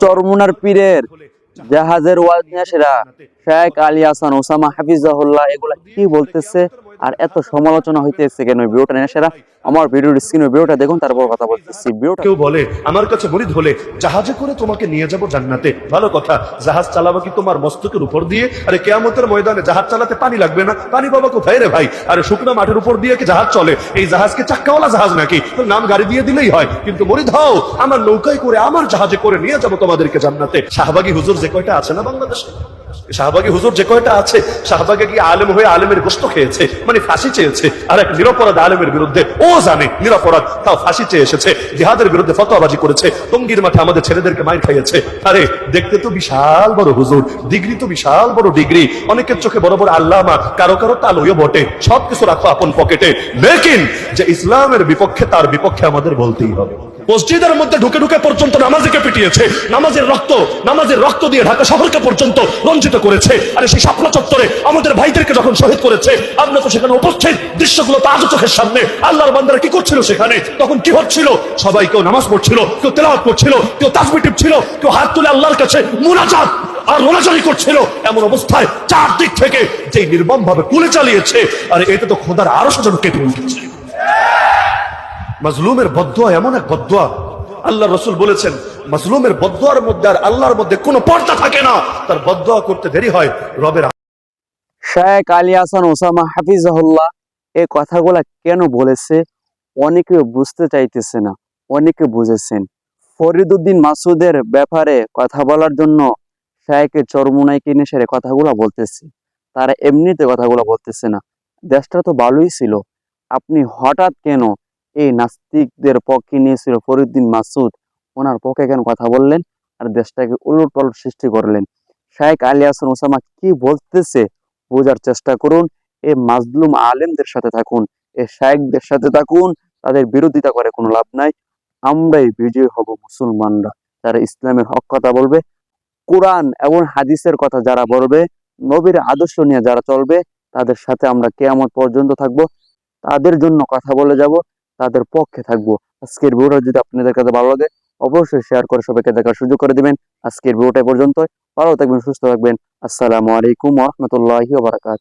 চরমুনার পীরের জাহাজের ওয়াজ নিয়ে সেরা শেখ আলী হাসান ওসামা হাফিজাহুল্লাহ এগুলা কি বলতেছে? আর এত সমালোচনা হইতেছে কেন ভিডিওটা নিয়ে সেরা? আমার ভিডিওর স্ক্রিনে ভিডিওটা দেখুন, তারপর কথা বলতেছি। ভিডিওটা কেউ বলে, আমার কাছে মরিদ হলে জাহাজে করে তোমাকে নিয়ে যাব জান্নাতে। ভালো কথা, জাহাজ চালাবো কি তোমার মস্তকের উপর দিয়ে? আরে কেয়ামতের ময়দানে জাহাজ চালাতে পানি লাগবে না? পানি বাবা কোথায় রে ভাই? আরে শুকনো মাঠের উপর দিয়ে কি জাহাজ চলে? এই জাহাজকে চাক্কাওয়ালা জাহাজ নাকি? তোর নাম গাড়ি দিয়ে দিলেই হয়। কিন্তু মরিদ, হও, আমার নৌকায় করে আমার জাহাজে করে নিয়ে যাব তোমাদেরকে জান্নাতে। শাহবাগী হুজুর যে কয়টা আছে না বাংলাদেশে? শাহবাগী হুজুর যে কয়টা আছে, শাহবাগে কি আলেম হয়ে আলেমের গোস্ত খেয়েছে মানে ফাঁসি চেয়েছে, আর এক নিরপরাধ আলেমের বিরুদ্ধে, ও জানে নিরপরাধ, তাও ফাঁসি চেয়ে এসেছে, জিহাদের বিরুদ্ধে ফতোয়াবাজি করেছে, টঙ্গির মাঠে আমাদের ছেলেদেরকে মাইর খাইয়েছে। আরে, দেখতে তো বিশাল বড় হুজুর, ডিগ্রি তো বিশাল বড় ডিগ্রি, অনেকের চোখে বড় বড় আল্লামা, কারও কারও তালুও বটে, সবকিছু রাখো আপন পকেটে। লেকিন, যে ইসলামের বিপক্ষে, তার বিপক্ষে আমাদের বলতেই হবে। মসজিদের মধ্যে ঢুকে ঢুকে পর্যন্ত নামাজিকে পিটিয়েছে। নামাজের রক্ত নামাজের রক্ত দিয়ে ঢাকা শহরকে পর্যন্ত রঞ্জিত করেছে। আরে সেই শাপলা চত্বরে আমাদের ভাইদেরকে যখন শহীদ করেছে আমরা তো সেখানে উপস্থিত। দৃশ্যগুলো তো আজও চোখের সামনে। আল্লাহর বান্দারা কি করছিল সেখানে? তখন কি হচ্ছিল? সবাই কেউ নামাজ পড়ছিল, কেউ তেলাওয়াত করছিল, কেউ তাসবি টিপছিল, কেউ হাত তুলে আল্লাহর কাছে মুনাজাত আর রোনাজারি করছিল। এমন অবস্থায় চারদিক থেকে যে নির্মম ভাবে কুলে চালিয়েছে, আর এতে তো খোদার আরও সজন কেঁপে উঠেছে। মাজলুমের বদুয়া এমন এক বদুয়া। আল্লাহ রসুল বলেছেন, মাজলুমের বদুয়ার মধ্যে আর আল্লাহর মধ্যে কোনো পর্দা থাকে না। তার বদুয়া করতে দেরি হয় রবের শেখ আলী হাসান ওসামা হাফিজাহুল্লাহ এই কথাগুলা কেন বলেছে? অনেকে বুঝতে চাইতেছে না, অনেকে বুঝেছেন। ফরিদুদ্দিন মাসুদের ব্যাপারে কথা বলার জন্য শেখের চরমুনাই কিনে সেরে কথাগুলা বলতেছে। তারা এমনিতে কথাগুলো বলতেছে না। দেশটা তো ভালোই ছিল। আপনি হঠাৎ কেন এই নাস্তিকদের পক্ষে নিয়েছিল ফরিদুদ্দিন মাসুদ। ওনার পক্ষে কেন কথা বললেন? আর দেশটাকে উলট সৃষ্টি করলেন। শেখ আলী হাসান ওসামা কি বলতেছে বোঝার চেষ্টা করুন। এই মাজলুম আলেমদের সাথে থাকুন এই শায়েকদের সাথে থাকুন, তাদের বিরোধিতা করে কোনো লাভ নাই। আমরাই বিজয় হব মুসলমানরা। যারা ইসলামের হক কথা বলবে, কোরআন এবং হাদিসের কথা যারা বলবে, নবীর আদর্শ নিয়ে যারা চলবে, তাদের সাথে আমরা কেয়ামত পর্যন্ত থাকব। তাদের জন্য কথা বলে যাব। তাদের পক্ষে থাকব। আজকের ভিডিওটা যদি আপনাদের কাছে ভালো লাগে, অবশ্যই শেয়ার করে সবাইকে দেখার সুযোগ করে দিবেন। আজকের ভিডিওটা পর্যন্ত ভালো থাকবেন, সুস্থ থাকবেন। আসসালামু আলাইকুম রহমতুল্লাহি বারাকাত